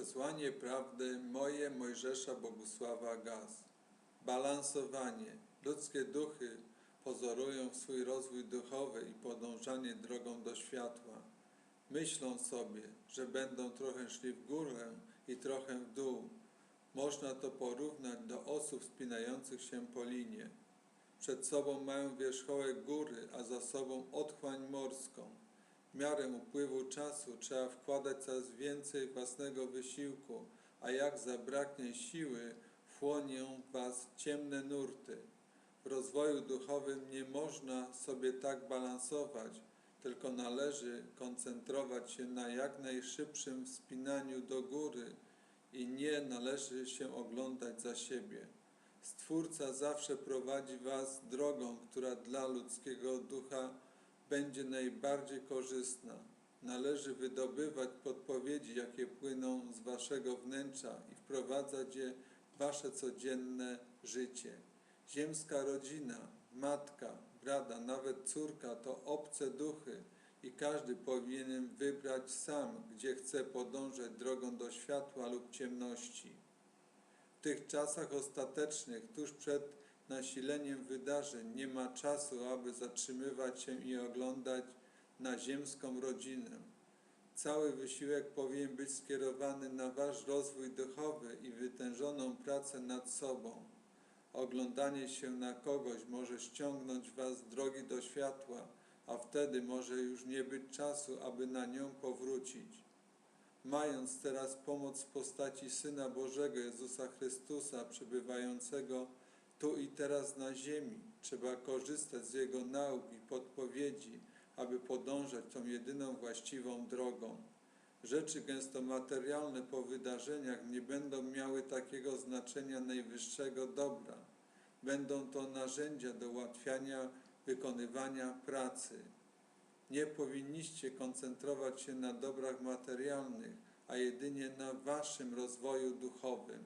Przesłanie prawdy moje Mojżesza Bogusława Gaz. Balansowanie. Ludzkie duchy pozorują swój rozwój duchowy i podążanie drogą do światła. Myślą sobie, że będą trochę szli w górę i trochę w dół. Można to porównać do osób wspinających się po linie. Przed sobą mają wierzchołek góry, a za sobą otchłań morską. Miarę upływu czasu trzeba wkładać coraz więcej własnego wysiłku, a jak zabraknie siły, wchłonią was ciemne nurty. W rozwoju duchowym nie można sobie tak balansować, tylko należy koncentrować się na jak najszybszym wspinaniu do góry i nie należy się oglądać za siebie. Stwórca zawsze prowadzi Was drogą, która dla ludzkiego ducha będzie najbardziej korzystna. Należy wydobywać podpowiedzi, jakie płyną z Waszego wnętrza i wprowadzać je w Wasze codzienne życie. Ziemska rodzina, matka, brada, nawet córka to obce duchy i każdy powinien wybrać sam, gdzie chce podążać drogą do światła lub ciemności. W tych czasach ostatecznych, tuż przed nasileniem wydarzeń, nie ma czasu, aby zatrzymywać się i oglądać na ziemską rodzinę. Cały wysiłek powinien być skierowany na Wasz rozwój duchowy i wytężoną pracę nad sobą. Oglądanie się na kogoś może ściągnąć Was z drogi do światła, a wtedy może już nie być czasu, aby na nią powrócić. Mając teraz pomoc w postaci Syna Bożego Jezusa Chrystusa, przebywającego tu i teraz na ziemi, trzeba korzystać z Jego nauk i podpowiedzi, aby podążać tą jedyną właściwą drogą. Rzeczy gęsto materialne po wydarzeniach nie będą miały takiego znaczenia najwyższego dobra. Będą to narzędzia do ułatwiania wykonywania pracy. Nie powinniście koncentrować się na dobrach materialnych, a jedynie na waszym rozwoju duchowym.